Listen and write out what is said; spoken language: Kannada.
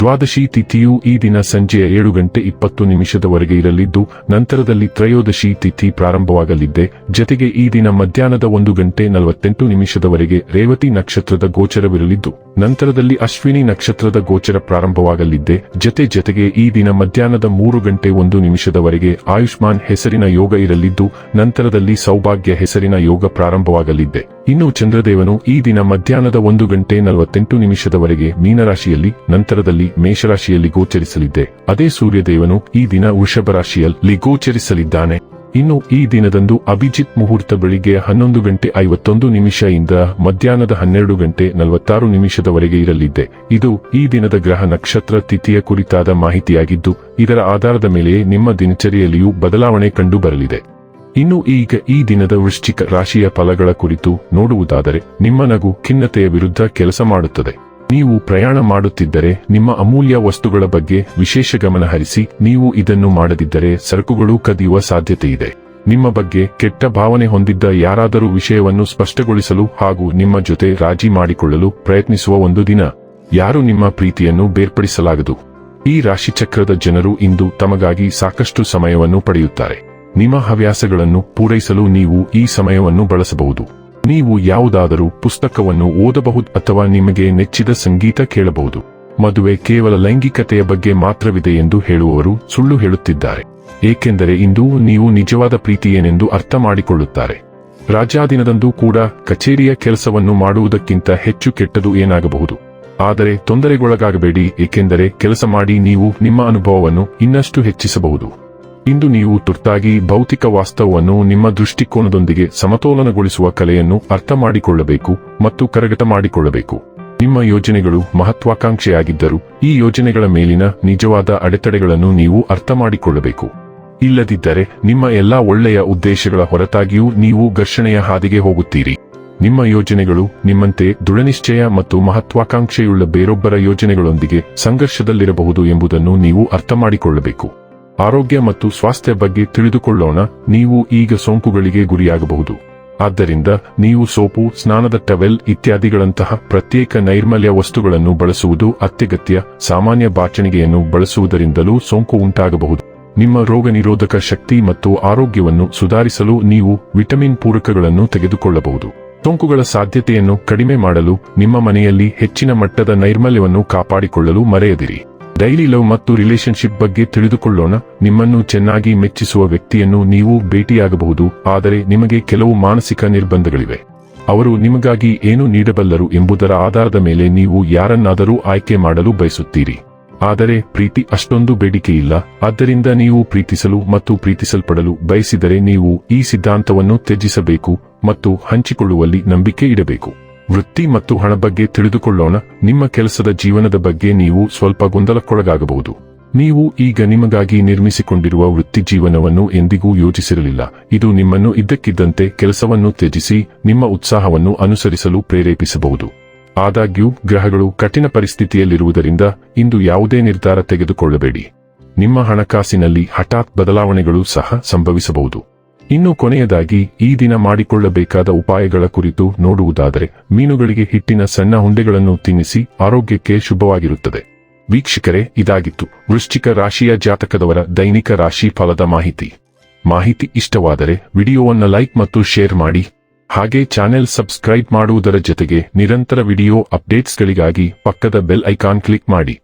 ದ್ವಾದಶಿ ತಿಥಿಯು ಈ ದಿನ ಸಂಜೆಯ ಏಳು ಗಂಟೆ ಇಪ್ಪತ್ತು ನಿಮಿಷದವರೆಗೆ ಇರಲಿದ್ದು, ನಂತರದಲ್ಲಿ ತ್ರಯೋದಶಿ ತಿಥಿ ಪ್ರಾರಂಭವಾಗಲಿದ್ದೆ. ಜತೆಗೆ ಈ ದಿನ ಮಧ್ಯಾಹ್ನದ ಒಂದು ಗಂಟೆ ನಲವತ್ತೆಂಟು ನಿಮಿಷದವರೆಗೆ ರೇವತಿ ನಕ್ಷತ್ರದ ಗೋಚರವಿರಲಿದ್ದು, ನಂತರದಲ್ಲಿ ಅಶ್ವಿನಿ ನಕ್ಷತ್ರದ ಗೋಚರ ಪ್ರಾರಂಭವಾಗಲಿದ್ದೆ. ಜತೆ ಜತೆಗೆ ಈ ದಿನ ಮಧ್ಯಾಹ್ನದ ಮೂರು ಗಂಟೆ ಒಂದು ನಿಮಿಷದವರೆಗೆ ಆಯುಷ್ಮಾನ್ ಹೆಸರಿನ ಯೋಗ ಇರಲಿದ್ದು, ನಂತರದಲ್ಲಿ ಸೌಭಾಗ್ಯ ಹೆಸರಿನ ಯೋಗ ಪ್ರಾರಂಭವಾಗಲಿದ್ದೆ. ಇನ್ನು ಚಂದ್ರದೇವನು ಈ ದಿನ ಮಧ್ಯಾಹ್ನದ ಒಂದು ಗಂಟೆ ನಲವತ್ತೆಂಟು ನಿಮಿಷದವರೆಗೆ ಮೀನರಾಶಿಯಲ್ಲಿ, ನಂತರದಲ್ಲಿ ಮೇಷರಾಶಿಯಲ್ಲಿ ಗೋಚರಿಸಲಿದ್ದೆ. ಅದೇ ಸೂರ್ಯದೇವನು ಈ ದಿನ ವೃಷಭ ರಾಶಿಯಲ್ಲಿ ಗೋಚರಿಸಲಿದ್ದಾನೆ. ಇನ್ನು ಈ ದಿನದಂದು ಅಭಿಜಿತ್ ಮುಹೂರ್ತ ಬೆಳಿಗ್ಗೆ ಹನ್ನೊಂದು ಗಂಟೆ ಐವತ್ತೊಂದು ನಿಮಿಷ ಇಂದ ಮಧ್ಯಾಹ್ನದ ಹನ್ನೆರಡು ಗಂಟೆ ನಲವತ್ತಾರು ನಿಮಿಷದವರೆಗೆ ಇರಲಿದ್ದೆ. ಇದು ಈ ದಿನದ ಗ್ರಹ ನಕ್ಷತ್ರ ತಿಥಿಯ ಕುರಿತಾದ ಮಾಹಿತಿಯಾಗಿದ್ದು, ಇದರ ಆಧಾರದ ಮೇಲೆ ನಿಮ್ಮ ದಿನಚರಿಯಲ್ಲಿಯೂ ಬದಲಾವಣೆ ಕಂಡು ಬರಲಿದೆ ಇನ್ನು ಈಗ ಈ ದಿನದ ವೃಶ್ಚಿಕ ರಾಶಿಯ ಫಲಗಳ ಕುರಿತು ನೋಡುವುದಾದರೆ, ನಿಮ್ಮ ನಗು ಖಿನ್ನತೆಯ ವಿರುದ್ಧ ಕೆಲಸ ಮಾಡುತ್ತದೆ. ನೀವು ಪ್ರಯಾಣ ಮಾಡುತ್ತಿದ್ದರೆ ನಿಮ್ಮ ಅಮೂಲ್ಯ ವಸ್ತುಗಳ ಬಗ್ಗೆ ವಿಶೇಷ ಗಮನ ಹರಿಸಿ, ನೀವು ಇದನ್ನು ಮಾಡದಿದ್ದರೆ ಸರಕುಗಳು ಕದಿಯುವ ಸಾಧ್ಯತೆ ಇದೆ ನಿಮ್ಮ ಬಗ್ಗೆ ಕೆಟ್ಟ ಭಾವನೆ ಹೊಂದಿದ್ದ ಯಾರಾದರೂ ವಿಷಯವನ್ನು ಸ್ಪಷ್ಟಗೊಳಿಸಲು ಹಾಗೂ ನಿಮ್ಮ ಜೊತೆ ರಾಜಿ ಮಾಡಿಕೊಳ್ಳಲು ಪ್ರಯತ್ನಿಸುವ ಒಂದು ದಿನ. ಯಾರು ನಿಮ್ಮ ಪ್ರೀತಿಯನ್ನು ಬೇರ್ಪಡಿಸಲಾಗದು? ಈ ರಾಶಿಚಕ್ರದ ಜನರು ಇಂದು ತಮಗಾಗಿ ಸಾಕಷ್ಟು ಸಮಯವನ್ನು ಪಡೆಯುತ್ತಾರೆ. ನಿಮ್ಮ ಹವ್ಯಾಸಗಳನ್ನು ಪೂರೈಸಲು ನೀವು ಈ ಸಮಯವನ್ನು ಬಳಸಬಹುದು. ನೀವು ಯಾವುದಾದರೂ ಪುಸ್ತಕವನ್ನು ಓದಬಹುದು ಅಥವಾ ನಿಮಗೆ ನೆಚ್ಚಿದ ಸಂಗೀತ ಕೇಳಬಹುದು. ಮದುವೆ ಕೇವಲ ಲೈಂಗಿಕತೆಯ ಬಗ್ಗೆ ಮಾತ್ರವಿದೆ ಎಂದು ಹೇಳುವವರು ಸುಳ್ಳು ಹೇಳುತ್ತಿದ್ದಾರೆ. ಏಕೆಂದರೆ ಇಂದು ನೀವು ನಿಜವಾದ ಪ್ರೀತಿಯೇನೆಂದು ಅರ್ಥ ಮಾಡಿಕೊಳ್ಳುತ್ತಾರೆ. ರಾಜಾದಿನದಂದು ಕೂಡ ಕಚೇರಿಯ ಕೆಲಸವನ್ನು ಮಾಡುವುದಕ್ಕಿಂತ ಹೆಚ್ಚು ಕೆಟ್ಟದು ಏನಾಗಬಹುದು. ಆದರೆ ತೊಂದರೆಗೊಳಗಾಗಬೇಡಿ, ಏಕೆಂದರೆ ಕೆಲಸ ಮಾಡಿ ನೀವು ನಿಮ್ಮ ಅನುಭವವನ್ನು ಇನ್ನಷ್ಟು ಹೆಚ್ಚಿಸಬಹುದು. ಇಂದು ನೀವು ತುರ್ತಾಗಿ ಭೌತಿಕ ವಾಸ್ತವವನ್ನು ನಿಮ್ಮ ದೃಷ್ಟಿಕೋನದೊಂದಿಗೆ ಸಮತೋಲನಗೊಳಿಸುವ ಕಲೆಯನ್ನು ಅರ್ಥ ಮಾಡಿಕೊಳ್ಳಬೇಕು ಮತ್ತು ಕರಗತ ಮಾಡಿಕೊಳ್ಳಬೇಕು. ನಿಮ್ಮ ಯೋಜನೆಗಳು ಮಹತ್ವಾಕಾಂಕ್ಷೆಯಾಗಿದ್ದರೂ ಈ ಯೋಜನೆಗಳ ಮೇಲಿನ ನಿಜವಾದ ಅಡೆತಡೆಗಳನ್ನು ನೀವು ಅರ್ಥ ಮಾಡಿಕೊಳ್ಳಬೇಕು. ಇಲ್ಲದಿದ್ದರೆ ನಿಮ್ಮ ಎಲ್ಲಾ ಒಳ್ಳೆಯ ಉದ್ದೇಶಗಳ ಹೊರತಾಗಿಯೂ ನೀವು ಘರ್ಷಣೆಯ ಹಾದಿಗೆ ಹೋಗುತ್ತೀರಿ. ನಿಮ್ಮ ಯೋಜನೆಗಳು ನಿಮ್ಮಂತೆ ದೃಢನಿಶ್ಚಯ ಮತ್ತು ಮಹತ್ವಾಕಾಂಕ್ಷೆಯುಳ್ಳ ಬೇರೊಬ್ಬರ ಯೋಜನೆಗಳೊಂದಿಗೆ ಸಂಘರ್ಷದಲ್ಲಿರಬಹುದು ಎಂಬುದನ್ನು ನೀವು ಅರ್ಥ ಮಾಡಿಕೊಳ್ಳಬೇಕು. ಆರೋಗ್ಯ ಮತ್ತು ಸ್ವಾಸ್ಥ್ಯ ಬಗ್ಗೆ ತಿಳಿದುಕೊಳ್ಳೋಣ, ನೀವು ಈಗ ಸೋಂಕುಗಳಿಗೆ ಗುರಿಯಾಗಬಹುದು. ಆದ್ದರಿಂದ ನೀವು ಸೋಪು, ಸ್ನಾನದ ಟವೆಲ್ ಇತ್ಯಾದಿಗಳಂತಹ ಪ್ರತ್ಯೇಕ ನೈರ್ಮಲ್ಯ ವಸ್ತುಗಳನ್ನು ಬಳಸುವುದು ಅತ್ಯಗತ್ಯ, ಸಾಮಾನ್ಯ ಬಾಚಣಿಗೆಯನ್ನು ಬಳಸುವುದರಿಂದಲೂ ಸೋಂಕು ಉಂಟಾಗಬಹುದು. ನಿಮ್ಮ ರೋಗ ನಿರೋಧಕ ಶಕ್ತಿ ಮತ್ತು ಆರೋಗ್ಯವನ್ನು ಸುಧಾರಿಸಲು ನೀವು ವಿಟಮಿನ್ ಪೂರಕಗಳನ್ನು ತೆಗೆದುಕೊಳ್ಳಬಹುದು. ಸೋಂಕುಗಳ ಸಾಧ್ಯತೆಯನ್ನು ಕಡಿಮೆ ಮಾಡಲು ನಿಮ್ಮ ಮನೆಯಲ್ಲಿ ಹೆಚ್ಚಿನ ಮಟ್ಟದ ನೈರ್ಮಲ್ಯವನ್ನು ಕಾಪಾಡಿಕೊಳ್ಳಲು ಮರೆಯದಿರಿ. ಡೈಲಿ ಲವ್ ಮತ್ತು ರಿಲೇಶನ್ಶಿಪ್ ಬಗ್ಗೆ ತಿಳಿದುಕೊಳ್ಳೋಣ. ನಿಮ್ಮನ್ನು ಚೆನ್ನಾಗಿ ಮೆಚ್ಚಿಸುವ ವ್ಯಕ್ತಿಯನ್ನು ನೀವು ಭೇಟಿಯಾಗಬಹುದು. ಆದರೆ ನಿಮಗೆ ಕೆಲವು ಮಾನಸಿಕ ನಿರ್ಬಂಧಗಳಿವೆ. ಅವರು ನಿಮಗಾಗಿ ಏನು ನೀಡಬಲ್ಲರು ಎಂಬುದರ ಆಧಾರದ ಮೇಲೆ ನೀವು ಯಾರನ್ನಾದರೂ ಆಯ್ಕೆ ಮಾಡಲು ಬಯಸುತ್ತೀರಿ. ಆದರೆ ಪ್ರೀತಿ ಅಷ್ಟೊಂದು ಬೇಡಿಕೆಯಿಲ್ಲ. ಆದ್ದರಿಂದ ನೀವು ಪ್ರೀತಿಸಲು ಮತ್ತು ಪ್ರೀತಿಸಲ್ಪಡಲು ಬಯಸಿದರೆ ನೀವು ಈ ಸಿದ್ಧಾಂತವನ್ನು ತ್ಯಜಿಸಬೇಕು ಮತ್ತು ಹಂಚಿಕೊಳ್ಳುವಲ್ಲಿ ನಂಬಿಕೆ ಇಡಬೇಕು. ವೃತ್ತಿ ಮತ್ತು ಹಣ ಬಗ್ಗೆ ತಿಳಿದುಕೊಳ್ಳೋಣ. ನಿಮ್ಮ ಕೆಲಸದ ಜೀವನದ ಬಗ್ಗೆ ನೀವು ಸ್ವಲ್ಪ ಗೊಂದಲಕ್ಕೊಳಗಾಗಬಹುದು. ನೀವು ಈಗ ನಿಮಗಾಗಿ ನಿರ್ಮಿಸಿಕೊಂಡಿರುವ ವೃತ್ತಿ ಜೀವನವನ್ನು ಎಂದಿಗೂ ಯೋಚಿಸಿರಲಿಲ್ಲ. ಇದು ನಿಮ್ಮನ್ನು ಇದ್ದಕ್ಕಿದ್ದಂತೆ ಕೆಲಸವನ್ನು ತ್ಯಜಿಸಿ, ನಿಮ್ಮ ಉತ್ಸಾಹವನ್ನು ಅನುಸರಿಸಲು ಪ್ರೇರೇಪಿಸಬಹುದು. ಆದಾಗ್ಯೂ, ಗ್ರಹಗಳು ಕಠಿಣ ಪರಿಸ್ಥಿತಿಯಲ್ಲಿರುವುದರಿಂದ ಇಂದು ಯಾವುದೇ ನಿರ್ಧಾರ ತೆಗೆದುಕೊಳ್ಳಬೇಡಿ. ನಿಮ್ಮ ಹಣಕಾಸಿನಲ್ಲಿ ಹಠಾತ್ ಬದಲಾವಣೆಗಳು ಸಹ ಸಂಭವಿಸಬಹುದು. ಇನ್ನು ಕೊನೆಯದಾಗಿ ಈ ದಿನ ಮಾಡಿಕೊಳ್ಳಬೇಕಾದ ಉಪಾಯಗಳ ಕುರಿತು ನೋಡುವುದಾದರೆ, ಮೀನುಗಳಿಗೆ ಹಿಟ್ಟಿನ ಸಣ್ಣ ಹುಂಡೆಗಳನ್ನು ತಿನ್ನಿಸಿ ಆರೋಗ್ಯಕ್ಕೆ ಶುಭವಾಗಿರುತ್ತದೆ. ವೀಕ್ಷಕರೇ, ಇದಾಗಿತ್ತು ವೃಶ್ಚಿಕ ರಾಶಿಯ ಜಾತಕದವರ ದೈನಿಕ ರಾಶಿ ಫಲದ ಮಾಹಿತಿ. ಮಾಹಿತಿ ಇಷ್ಟವಾದರೆ ವಿಡಿಯೋವನ್ನು ಲೈಕ್ ಮತ್ತು ಶೇರ್ ಮಾಡಿ. ಹಾಗೆ ಚಾನೆಲ್ ಸಬ್ಸ್ಕ್ರೈಬ್ ಮಾಡುವುದರ ಜೊತೆಗೆ ನಿರಂತರ ವಿಡಿಯೋ ಅಪ್ಡೇಟ್ಸ್ಗಳಿಗಾಗಿ ಪಕ್ಕದ ಬೆಲ್ ಐಕಾನ್ ಕ್ಲಿಕ್ ಮಾಡಿ.